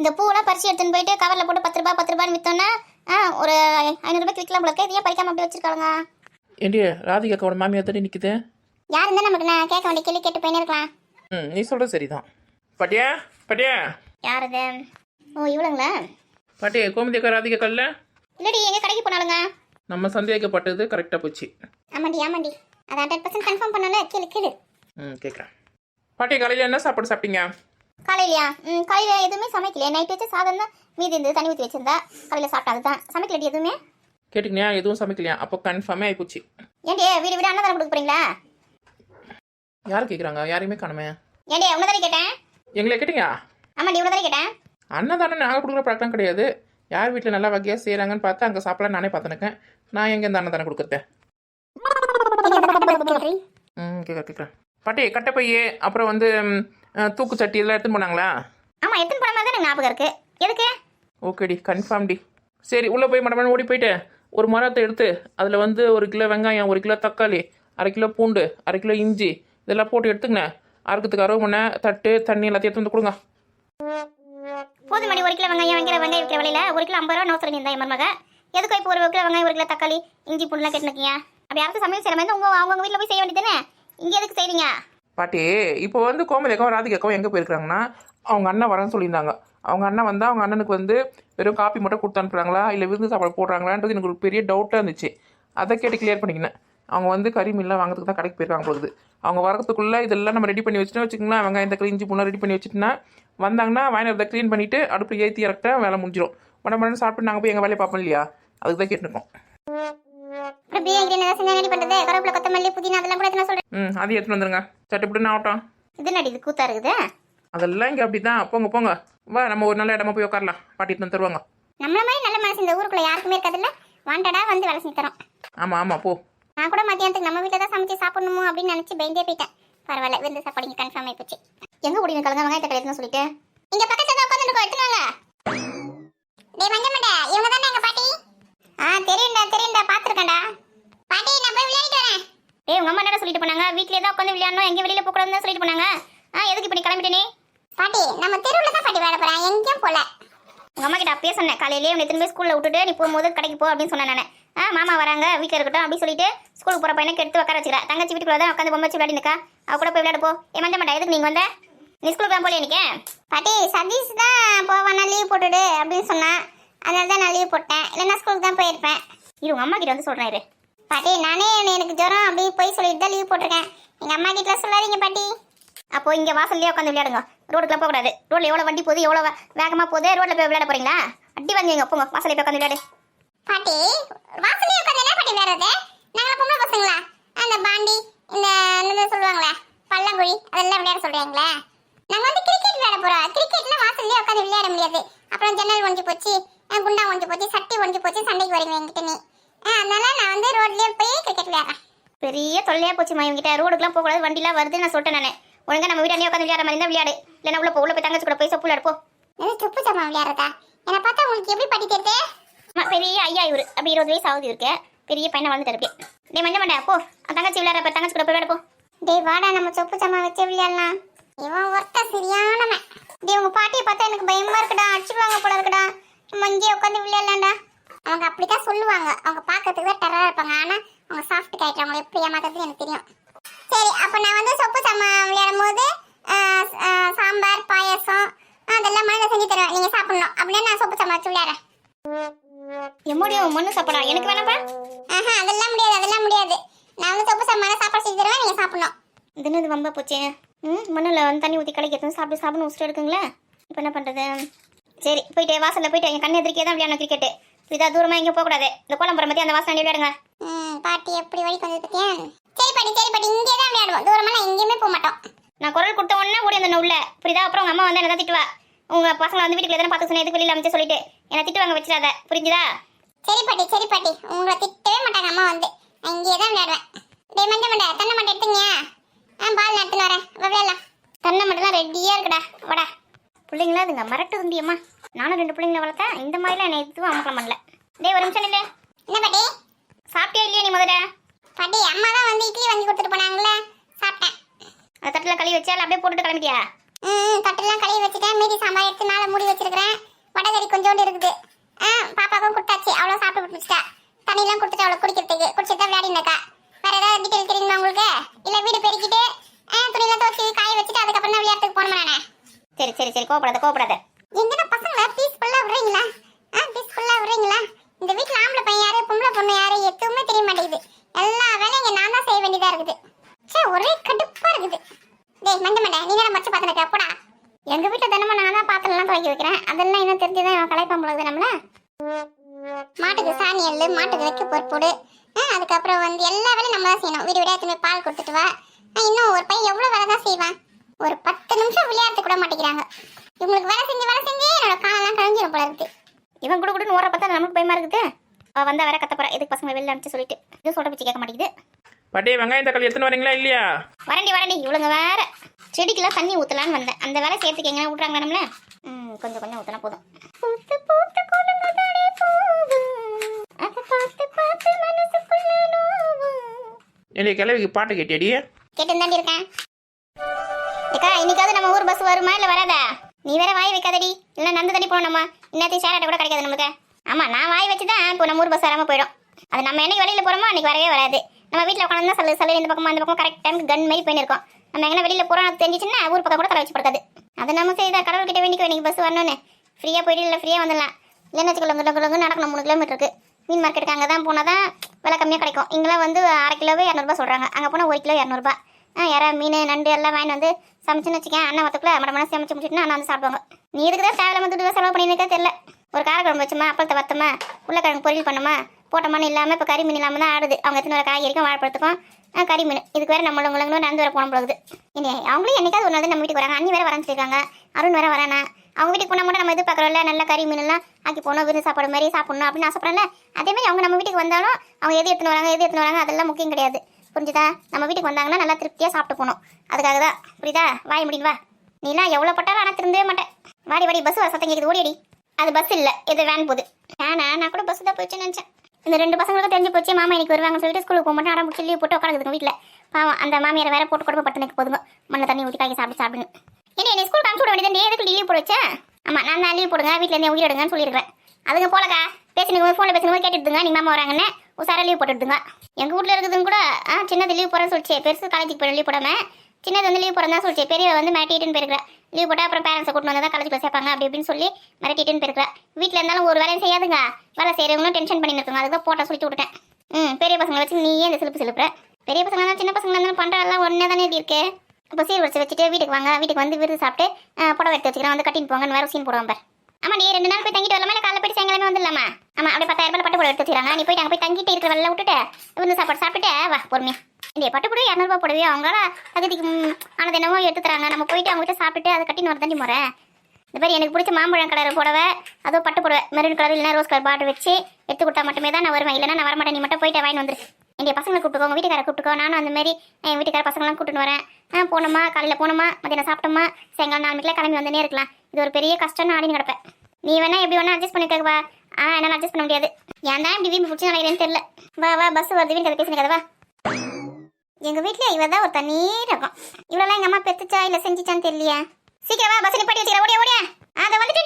இந்த பூவெல்லாம் பறிச்சு எடுத்துன்னு போயிட்டு கவரில் போட்டு பத்து ரூபாய் பத்து ரூபான்னு விற்றோன்னா ஆ ஒரு ஐநூறுரூபாய்க்கு விற்கலாம் போல இருக்கு இதையே பறிக்காம அப்படி வச்சிருக்காங்க ஏண்டி ராதிகாக்கோட மாமியார் தானே நிற்குது யார் இருந்தால் நமக்கு நான் கேட்க வேண்டிய கேள்வி கேட்டு போயினே இருக்கலாம். ம் நீ சொல்கிறது சரிதான். பாட்டியா பாட்டியா? யார் அது ஓ இவ்வளோங்களா பாட்டி கோமதிக்கா ராதிகாக்கல்ல இல்லடி எங்கே கடைக்கு போனாலுங்க நம்ம சந்தேகப்பட்டது கரெக்டாக போச்சு. ஆமாண்டி ஆமாண்டி. அது ஹண்ட்ரட் பர்சன்ட் கன்ஃபார்ம் பண்ணல கேளு கேளு. ம் கேட்குறேன் பாட்டி காலையில் என்ன சாப்பாடு சாப்பிட்டீங்க? காலையிலையா? ம் காலையில் எதுவுமே சமைக்கலையே. நைட் வச்சு சாதம் தான் மீதி இருந்தது. தண்ணி ஊற்றி வச்சிருந்தா காலையில் சாப்பிட்டா அதுதான். சமைக்கலடி எதுவுமே? கேட்டிங்கயா எதுவும் சமைக்கலையா? அப்போ கன்ஃபார்மே ஆகிப்போச்சு ஏண்டி வீடு வீடு அன்னதானம் கொடுக்க போறீங்களா? யார் கேட்குறாங்க யாரையுமே காணுமே. ஏண்டி உன்னை தானே கேட்டேன்? எங்களை கேட்டீங்க ஆமாண்டி உன்னை தானே கேட்டேன்? அண்ணன் தானே நாங்கள் கொடுக்குற பழக்கம் கிடையாது. யார் வீட்டில் நல்லா வகையாக செய்கிறாங்கன்னு பார்த்து அங்கே சாப்பிடலாம் நானே பார்த்துனுக்கேன் நான் எங்கே இந்த அண்ணன் தானே கொடுக்குறேன் ம் கேட்குறேன் கேட்குறேன் பாட்டி கட்டை பையே அப்புறம் வந்து தூக்கு சட்டி இதெல்லாம் எடுத்துன்னு போனாங்களா? ஆமா எத்தனை தான் எனக்கு ஞாபகம் இருக்கு. எதுக்கு? ஓகேடி கன்ஃபார்ம் டி. சரி உள்ளே போய் மடமட ஓடி போயிட்டு ஒரு மரத்தை எடுத்து அதில் வந்து ஒரு கிலோ வெங்காயம் ஒரு கிலோ தக்காளி அரை கிலோ பூண்டு அரை கிலோ இஞ்சி இதெல்லாம் போட்டு எடுத்துங்கண்ணே அறுக்கிறதுக்கு அருவமனை தட்டு தண்ணி எல்லாத்தையும் எடுத்து வந்து கொடுங்க. போதும் மணி ஒரு கிலோ வெங்காயம் வைக்கிற வெங்காயம் விற்கிற விலையில ஒரு கிலோ ஐம்பது ரூபா நோ சொல்லி இருந்தா மருமக. எதுக்கு இப்போ ஒரு கிலோ வெங்காயம் ஒரு கிலோ தக்காளி இஞ்சி பூண்டுலாம் கேட்டுருக்கீங்க அப்படி யாருக்கும் சமையல் செய்யற மாதிரி அவங்க வீட்டில் போய் செய்ய வேண்டியதானே இங்க எதுக்கு செய்றீங்க? பாட்டி இப்போ வந்து கோமதிக்காவும் ராதிகாவும் எங்கே போயிருக்காங்கன்னா அவங்க அண்ணன் வரேன்னு சொல்லியிருந்தாங்க. அவங்க அண்ணன் வந்தால் அவங்க அண்ணனுக்கு வந்து வெறும் காப்பி மட்டும் கொடுத்து அனுப்புகிறாங்களா இல்லை விருந்து சாப்பாடு போடுறாங்களான்றது எனக்கு ஒரு பெரிய டவுட்டாக இருந்துச்சு. அதை கேட்டு கிளியர் பண்ணிக்கினேன். அவங்க வந்து கறி மீன்லாம் வாங்குறதுக்கு தான் கடைக்கு போயிருக்காங்க பொழுது. அவங்க வரத்துக்குள்ளே இதெல்லாம் நம்ம ரெடி பண்ணி வச்சுட்டோம் வச்சுக்கலாம் வெங்காயம் இந்த இஞ்சி பூலாம் ரெடி பண்ணி வச்சுட்டுனா வந்தாங்கன்னா வாங்கினதை க்ளீன் பண்ணிவிட்டு அடுப்பு ஏற்றி இறக்கிட்டேன் வேலை முடிஞ்சிடும் மடம் சாப்பிட்டு நாங்கள் போய் எங்கள் வேலையை பார்ப்போம் இல்லையா? அதுக்கு தான் கேட்டுருக்கோம். அப்புறம் பிரியாணி கிரியாணி ஏதாவது செஞ்சா ரெடி பண்றது? கருவேப்பிலை கொத்தமல்லி புதினா அதெல்லாம் கூட நான் சொல்றேன் ம் அதையும் எடுத்துன்னு வந்துருங்க. சட்டுப்பட்டுன்னு ஆகட்டும். இது நடி இது கூத்தா இருக்குது? அதெல்லாம் இங்கே அப்படி தான் போங்க போங்க. வா நம்ம ஒரு நல்ல இடமா போய் உட்காரலாம் பாட்டி எடுத்துன்னு தருவாங்க. நம்மள மாதிரி நல்ல மனசு இந்த ஊருக்குள்ள யாருக்குமே இருக்காதுல்ல? வாண்டடா வந்து வேலை செஞ்சு தரோம். ஆமாம் ஆமாம் போ. நான் கூட மத்தியானத்துக்கு நம்ம வீட்டில் தான் சமைச்சு சாப்பிடணுமோ அப்படின்னு நினச்சி பயந்தே போயிட்டேன். பரவாயில்ல விருந்து சாப்பாடு இங்கே கன்ஃபார்ம் ஆயிப்போச்சு எங்க ஓடின கலங்க வெங்காயத்தை கிடையாதுன்னு சொல்லிட்டு? இங்க பக்கத்துல தான் உட்காந்துருக்கோம் எடுத்துவாங்க டேய் மஞ்ச மண்டை இவங்க தானே ஆ தெரியும்டா தெரியும்டா பாத்துருக்கேன்டா பாட்டி நான் போய் விளையாடிட்டு வரேன். டேய் உங்க அம்மா என்ன சொல்லிட்டு போனாங்க? வீட்லயே தான் உட்காந்து விளையாடணும். எங்கேயும் வெளியில போக கூடாதுன்னு சொல்லிட்டு போனாங்க. ஆ எதுக்கு இப்ப நீ கிளம்பிட்டே பாட்டி நம்ம தெருவுல தான் பாட்டி விளையாட போறேன். எங்கேயும் போல. உங்க அம்மா கிட்ட அப்பயே சொன்னேன் காலையிலேயே உன்னை திரும்பி ஸ்கூல்ல விட்டுட்டு நீ போகும்போது கடைக்கு போ அப்படின்னு சொன்னேன் நான். ஆ மாமா வராங்க வீட்டில் இருக்கட்டும் அப்படின்னு சொல்லிட்டு ஸ்கூலுக்கு போற பையனை எடுத்து உட்கார வச்சுக்கிறேன் தங்கச்சி வீட்டுக்குள்ள தான் உட்காந்து பொம்மை வச்சு விளையாடினுக்கா அவ கூட போய் விளையாட போ. ஏ மஞ்ச மாட்டா எதுக்கு நீங்க வந்த? நீ ஸ்கூலுக்கு தான் போல எனக்கு பாட்டி சதீஷ் தான் போவானா லீவ் போட்டுடு அப்படின்னு சொன்னா அதனால தான் நான் லீவ் போட்டேன். இல்லைன்னா ஸ்கூலுக்கு தான் போயிருப்பேன். இரு உங்கள் அம்மா கிட்ட வந்து சொல்கிறேன் இரு. பாட்டி நானே எனக்கு ஜுரம் அப்படி போய் சொல்லிட்டு தான் லீவ் போட்டிருக்கேன். எங்கள் அம்மா கிட்ட சொல்லாதீங்க பாட்டி. அப்போ இங்கே வாசல்லையே உட்காந்து விளையாடுங்க. ரோடுக்குலாம் போகக்கூடாது. கூடாது எவ்வளோ வண்டி போகுது எவ்வளோ வேகமாக போகுது ரோட்டில் போய் விளையாட போகிறீங்களா அடி வாங்குவீங்க போங்க. வாசலே போய் உட்காந்து விளையாடு. பாட்டி வாசலே உட்காந்து என்ன பாட்டி விளையாடுறது? நாங்கள் பொம்பளை பசங்களா? அந்த பாண்டி இந்த என்னது சொல்லுவாங்களே பள்ளங்குழி அதெல்லாம் விளையாட சொல்கிறீங்களே நாங்கள் வந்து கிரிக்கெட் விளையாட போகிறோம் கிரிக்கெட்லாம் வாசல்லையே உட்காந்து விளையாட முடியாது. அப்புறம் ஜன்னல் ஒஞ்சி போச்சு. குண்டா ஒஞ்சி போச்சு சட்டி ஒஞ்சி போச்சு சண்டைக்கு வரீங்க என்கிட்ட நீ. அதனால நான் வந்து ரோட்லயே போய் கிரிக்கெட் விளையாடுறேன். பெரிய தொல்லையா போச்சுமா இவங்கிட்ட? ரோடுக்குலாம் போக கூடாது வண்டிலாம் வருதுன்னு நான் சொல்லிட்டேன் நான். ஒழுங்கா நம்ம வீட்டாண்டே உட்காந்து விளையாட மாதிரி இருந்தா விளையாடு. இல்லைன்னா உள்ள உள்ள போய் தங்கச்சி கூட போய் சொப்பு விளையாடு போ. என்ன சொப்பு சாமா விளையாடுறதா? என்ன பார்த்தா உங்களுக்கு எப்படி பட்டி தெரியுது பெரிய ஐயா இவரு. அப்படி இருபது வயசு ஆகுது இருக்கு பெரிய பையனை வளர்ந்துட்டு இருக்கு டேய் மஞ்ச மண்டா போ. தங்கச்சி விளையாடுறப்ப தங்கச்சி கூட போய் விளையாடு போ. டேய் வாடா நம்ம சொப்பு சாமா வச்சு விளையாடலாம். இவன் ஒருத்த சரியானவன். டேய் உங்க பாட்டியை பார்த்தா எனக்கு பயமா இருக்குடா. அடிச்சுடுவாங்க போல இருக்குடா. நம்ம இங்கேயே உட்காந்து விளையாடலாம்டா. அவங்க அப்படித்தான் சொல்லுவாங்க. அவங்க பார்க்கறதுக்கு தான் டெரரா இருப்பாங்க. ஆனா அவங்க சாஃப்ட் காய்ட்டு அவங்களை எப்படி ஏமாத்துறது எனக்கு தெரியும். சரி அப்ப நான் வந்து சொப்பு சாமா விளையாடும் போது சாம்பார் பாயாசம் அதெல்லாம் மனதை செஞ்சு தருவேன். நீங்க சாப்பிடணும். அப்படின்னா நான் சொப்பு சாமா வச்சு விளையாடுறேன். எம்மடியும் மண்ணு சாப்பிடா எனக்கு வேணாப்பா ஆஹா அதெல்லாம் முடியாது அதெல்லாம் முடியாது. நான் வந்து சொப்பு சாமான சாப்பாடு செஞ்சு தருவேன் நீங்க சாப்பிடணும். தினம் வம்ப போச்சு. ம் மண்ணில் வந்து தண்ணி ஊற்றி கடைக்கு சாப்பிட்டு சாப்பிடணும் உசுட்டு எடுக்குங்களா. இப்போ என்ன பண்ணுறது சரி போயிட்டு வாசலில் போயிட்டு என் கண் எதிர்க்கே தான் விளையாடணும் கிரிக்கெட்டு இதா தூரமாக எங்கேயும் போகக்கூடாது இந்த கோலம்பரம் பற்றி அந்த வாசல் விளையாடுங்க. பாட்டி எப்படி வழி கொஞ்சம் பத்தியா சரி பாட்டி சரி பாட்டி இங்கே தான் விளையாடுவோம். தூரமாக நான் எங்கேயுமே போக மாட்டோம். நான் குரல் கொடுத்த உடனே ஓடி அந்த உள்ள. புரியுதா? அப்புறம் உங்க அம்மா வந்து என்ன திட்டுவா. உங்க பசங்களை வந்து வீட்டுக்குள்ள தானே பார்த்து சொன்னேன் எதுக்கு வெளியில அமைச்சு சொல்லிட்டு? என்ன திட்டுவாங்க வச்சிடாத. புரிஞ்சுதா? சரி பாட்டி சரி பாட்டி. உங்களை திட்டவே மாட்டாங்க அம்மா வந்து. நான் இங்கேயே தான் விளையாடுவேன். டேய் மண்டை மண்டை தென்னை மண்டை எடுத்துங்க. ஆ பால் எடுத்துன்னு வரேன். விளையாடலாம். தென்னை மண்டை ரெடியாக இருக்குடா. வாடா. பிள்ளைங்களா இதுங்க மரட்டு உந்தியம்மா நானும் ரெண்டு பிள்ளைங்களை வளர்த்தேன் இந்த மாதிரிலாம் என்னை எதுவும் அமக்கலம் பண்ணல டேய் ஒரு நிமிஷம் இல்லை என்ன பாட்டி? சாப்பிட்டியா இல்லையா நீ முதல்ல? பாட்டி அம்மா தான் வந்து இட்லி வாங்கி கொடுத்துட்டு போனாங்களே சாப்பிட்டேன். அந்த தட்டில் கழுவி வச்சா அப்படியே போட்டுட்டு கிளம்பிட்டியா? ம் தட்டெல்லாம் கழுவி வச்சுட்டேன். மீதி சாம்பார் எடுத்து மேலே மூடி வச்சிருக்கிறேன். கொஞ்சோண்டு இருக்குது. ஆ பாப்பாக்கும் கொடுத்தாச்சு. அவ்வளோ சாப்பிட்டு முடிச்சிட்டா. தண்ணியெல்லாம் கொடுத்துட்டு அவளை குடிக்கிறதுக்கு. குடிச்சிட்டு விளையாடினாக்கா வேற ஏதாவது டீட்டெயில் தெரியுமா உங்களுக்கு? இல்ல வீடு பெருக்கிட்டு ஆ துணியெல்லாம் துவச்சி காய வச்சுட்டு அதுக்கப்புறம் தான் விளையாட்டுக்கு போனோமா நானே? சரி சரி சரி கோபப்படாத கோபப்படாத எங்கடா பசங்கள பீஸ்ஃபுல்லா விடுறீங்களா? ஆ பீஸ்ஃபுல்லா விடுறீங்களா? இந்த வீட்ல ஆம்பளை பையன் யாரு பொம்பளை பொண்ணு யாரு எதுவுமே தெரிய மாட்டேங்குது. எல்லா வேலையும் இங்க நான் தான் செய்ய வேண்டியதா இருக்குது. சே ஒரே கடுப்பா இருக்குது. டேய் மண்ட மண்ட நீ என்ன மச்ச பாத்துனக்க போடா. எங்க வீட்ல தினமும் நான் தான் பாத்திரம்லாம் துவைக்க வைக்கிறேன். அதெல்லாம் இன்னும் தெரிஞ்சு தான் கலைப்பான் போலது நம்மள. மாட்டுக்கு சாணி எள்ளு மாட்டுக்கு வைக்க பொறுப்போடு அதுக்கப்புறம் வந்து எல்லா வேலையும் நம்ம தான் செய்யணும். வீடு வீடா பால் கொடுத்துட்டு வா. இன்னும் ஒரு பையன் எவ்வளவு வேலை தான் செய்வான்? ஒரு பத்து நிமிஷம் விளையாடுறது கூட மாட்டேங்கிறாங்க இவங்களுக்கு வேலை செஞ்சு வேலை செஞ்சு என்னோட காலெல்லாம் கழிஞ்சிடும் போல இருக்குது இவன் கூட கூட ஓர பார்த்தா நமக்கு பயமா இருக்குது. அவ வந்தா வேற கத்த போறா. எதுக்கு பசங்க வெளில அனுப்பிச்சு சொல்லிட்டு? இது சொல்ற பிச்சு கேட்க மாட்டேங்குது. பாட்டி வெங்காயம் தக்காளி எடுத்துன்னு வரீங்களா இல்லையா? வரண்டி வரண்டி இவளுங்க வேற. செடிக்கெல்லாம் தண்ணி ஊத்தலான்னு வந்தேன். அந்த வேலை சேர்த்துக்கு எங்க விட்றாங்க நம்மள ம் கொஞ்சம் கொஞ்சம் ஊத்தினா போதும். என்னைய கிளவிக்கு பாட்டு கேட்டியாடி? கேட்டு தாண்டி இருக்கேன். ஏக்கா இன்னைக்காவது நம்ம ஊர் பஸ் வருமா இல்ல வராதா? நீ வேற வாய் வைக்காதடி. இல்ல நந்து தண்ணி போனோமா இன்னத்தையும் ஆட்டோ கூட கிடைக்காது நமக்கு. ஆமா நான் வாய் வச்சுதான் இப்போ நம்ம ஊர் பஸ் வராம போயிடும். அது நம்ம என்னைக்கு வெளியில போறோமோ அன்னைக்கு வரவே வராது. நம்ம வீட்டில் உட்காந்து சொல்லு சொல்லு இந்த பக்கம் அந்த பக்கம் கரெக்ட் டைம் கன் மாதிரி போயின்னு இருக்கோம். நம்ம எங்கே வெளியில போறோம் அது தெரிஞ்சிச்சுன்னா ஊர் பக்கம் கூட தலை வச்சு படுக்காது. அது நம்ம செய்த கடவுள் கிட்ட வேண்டிக்கோ இன்னைக்கு பஸ் வரணும்னு. ஃப்ரீயா போயிட்டு இல்லை ஃப்ரீயா வந்துடலாம். இல்லைன்னு வச்சுக்கொள்ளுங்க நடக்கணும். மூணு கிலோமீட்டருக்கு மீன் மார்க்கெட்டுக்கு அங்கே தான் போனால் தான் விலை கம்மியாக கிடைக்கும். இங்கெல்லாம் வந்து அரை கிலோவே இரநூறுபா சொல்கிறாங்க அங்கே போனால் ஒரு கிலோ இரநூறுபா. யாரா? மீன் நண்டு எல்லாம் வாங்கிட்டு வந்து சமைச்சுன்னு வச்சுக்கேன். அண்ணன் வரத்துக்குள்ள மட மனசு சமைச்சு முடிச்சுட்டு அண்ணன் வந்து சாப்பிடுவாங்க. நீ இதுக்கு தான் தேவையில்லாம துட்டு செலவு பண்ணியிருக்கே தெரியல. ஒரு காரக்குழம்பு வச்சோமா அப்பளத்தை வத்தமா உருளைக்கிழங்கு பொரியல் பண்ணோமா போட்டோமான்னு இல்லாமல் இப்போ கறி மீன் இல்லாமல் தான் ஆடுது. அவங்க எத்தனை காய்கறிக்கும் வாழைப்பழத்துக்கும் கறி மீன். இதுக்கு வேறு நம்மளும் உங்களுக்கு நடந்து வர போன போகுது இனி அவங்களும் என்னைக்காவது ஒரு நாள் நம்ம வீட்டுக்கு வராங்க. அண்ணி வேற வரேன்னு சொல்லியிருக்காங்க அருண் வேற வரானா? அவங்க வீட்டுக்கு போனால் மட்டும் நம்ம இது பார்க்குறோம் இல்லை நல்ல கறி மீன்லாம் ஆக்கி போகணும் விருந்து சாப்பாடு மாதிரி சாப்பிடணும் அப்படின்னு ஆசைப்படல அதே மாதிரி அவங்க நம்ம வீட்டுக்கு வந்தாலும் அவங்க எது எடுத்துன்னு வராங்க எது எடுத்துன்னு வராங்க அதெல்லாம் முக்கியம் கிடையாது. புரிஞ்சுதா? நம்ம வீட்டுக்கு வந்தாங்கன்னா நல்லா திருப்தியாக சாப்பிட்டு போகணும் அதுக்காக தான் புரியுதா? வாய் முடியும் வா. நீலாம் எவ்வளோ பட்டாலும் ஆனால் திருந்தவே மாட்டேன். வாடி வாடி பஸ் வர சத்தம் கேட்குது ஓடிடி அது பஸ் இல்லை. இது வேன் போகுது. வேணா நான் கூட பஸ் தான் போயிடுச்சுன்னு நினச்சேன். இந்த ரெண்டு பசங்களுக்கு தெரிஞ்சு போச்சு. மாமா இன்னைக்கு வருவாங்கன்னு சொல்லிட்டு ஸ்கூலுக்கு போக மாட்டேன் ஆரம்பிச்சு லீவ் போட்டு உட்காந்துக்குதுங்க வீட்டில் பாவம் அந்த மாமியார் வேற போட்டு கொடுப்ப பட்டு போதுங்க. மண்ணை தண்ணி ஊற்றி காய்ச்சி சாப்பிட்டு சாப்பிடுங்க என்ன என்ன ஸ்கூல் அனுப்பிச்சு விட வேண்டியது நீ எதுக்கு லீவ் போட வச்சேன் ஆமாம் நான் தான் லீவ் போடுங்க. வீட்டில் இருந்து உயிரிடுங்கன்னு சொல்லிடுறேன். சொல்லியிருக்கேன் அதுங்க போலக்கா. பேசினுங்க ஃபோனில் பேசினுங்க கேட்டுடுதுங்க நீ மாமா வராங்கன்னு. உசாரா லீவ் போட்டுடுதுங்க. எங்கள் வீட்டில் இருக்குதுன்னு கூட ஆ சின்னது லீவ் போகிறேன்னு சொல்லிச்சு. பெருசு காலேஜுக்கு போய் லீவ் போடாமல் சின்னது வந்து லீவ் போகிறதா சொல்லிச்சு. பெரியவ வந்து மிரட்டிட்டுன்னு போயிருக்கிறேன் லீவ் போட்டால் அப்புறம் பேரண்ட்ஸை கூட்டு வந்தால் தான் காலேஜில் சேர்ப்பாங்க அப்படி இப்படின்னு சொல்லி மிரட்டிட்டுன்னு போயிருக்கிறேன் வீட்டில் இருந்தாலும் ஒரு வேலையும் செய்யாதுங்க. வேலை செய்கிறவங்களும் டென்ஷன் பண்ணி இருக்குங்க அதுக்கு தான் போட்டா சொல்லி விட்டுட்டேன். ம் பெரிய பசங்களை வச்சு நீயே இந்த சிலுப்பு சிலுப்புற. பெரிய பசங்க இருந்தாலும் சின்ன பசங்க இருந்தாலும் பண்ணுறதெல்லாம் ஒன்றே தானே இப்படி இருக்கு. இப்போ சீர் வச்சு வச்சுட்டு வீட்டுக்கு வாங்க. வீட்டுக்கு வந்து விருது சாப்பிட்டு புடவை எடுத்து வச்சுக்கிறேன். வந்து கட்டின்னு போங்கன்னு வேறு சீன் போடுவாங்க பாரு. ஆமா நீ ரெண்டு நாள் போய் தங்கிட்டு வரலாமா? இல்லை காலைல போயிட்டு சாயங்காலமே வந்துடலாமா? ஆமா அப்படியே பத்தாயிரம் ரூபாய் பட்டு புடவை எடுத்து வச்சுக்கிறாங்க. நீ போய் அங்கே போய் தங்கிட்டு இருக்கிற வெள்ள விட்டுட்டு வந்து சாப்பாடு சாப்பிட்டு வா பொறுமையா. இந்த பட்டு புடவை இரநூறுபா புடவையோ? அவங்களால தகுதிக்கு ஆனது என்னவோ எடுத்து தராங்க. நம்ம போயிட்டு அவங்க கிட்ட சாப்பிட்டு அதை கட்டின்னு வர முறை. இந்த மாதிரி எனக்கு பிடிச்ச மாம்பழம் கலர் புடவை அதுவும் பட்டு புடவை மெரூன் கலர் இல்லைனா ரோஸ் கலர் பாட்டு வச்சு எடுத்து கொடுத்தா மட்டுமே தான் நான் வருவேன். இல்லைனா நான் வரமாட்டேன். நீ மட்டும் போயிட்டு வாங்கி வந்துரு. என்னுடைய பசங்களை கூப்பிட்டுக்கோ உங்கள் வீட்டுக்கார கூப்பிட்டுக்கோ. நானும் அந்த மாதிரி என் வீட்டுக்கார பசங்களாம் கூப்பிட்டுன்னு வரேன். ஆ போனோமா காலையில் போனோமா மதியானம் சாப்பிட்டோமா? சாயங்காலம் நாலு மணிக்கெலாம் கிளம்பி வந்துனே இருக்கலாம். இது ஒரு பெரிய கஷ்டம்னு ஆடின்னு கிடப்பேன். நீ வேணா எப்படி வேணா அட்ஜஸ்ட் பண்ணிக்கவா ஆ என்னால் அட்ஜஸ்ட் பண்ண முடியாது. ஏன் தான் இப்படி வீம்பு பிடிச்சி நினைக்கிறேன்னு தெரியல. வா வா பஸ் வருது வீட்டு கதை பேசுன வா. எங்கள் வீட்ல இவ தான் ஒரு தண்ணி இருக்கும் இவ்வளோலாம் எங்கள் அம்மா பெத்துச்சா இல்லை செஞ்சிச்சான்னு தெரியலையே? சீக்கிரம் வா பஸ் நிப்பாட்டி வச்சுக்கிறேன். ஓடியா ஓடியா. அதை வந்துட்டு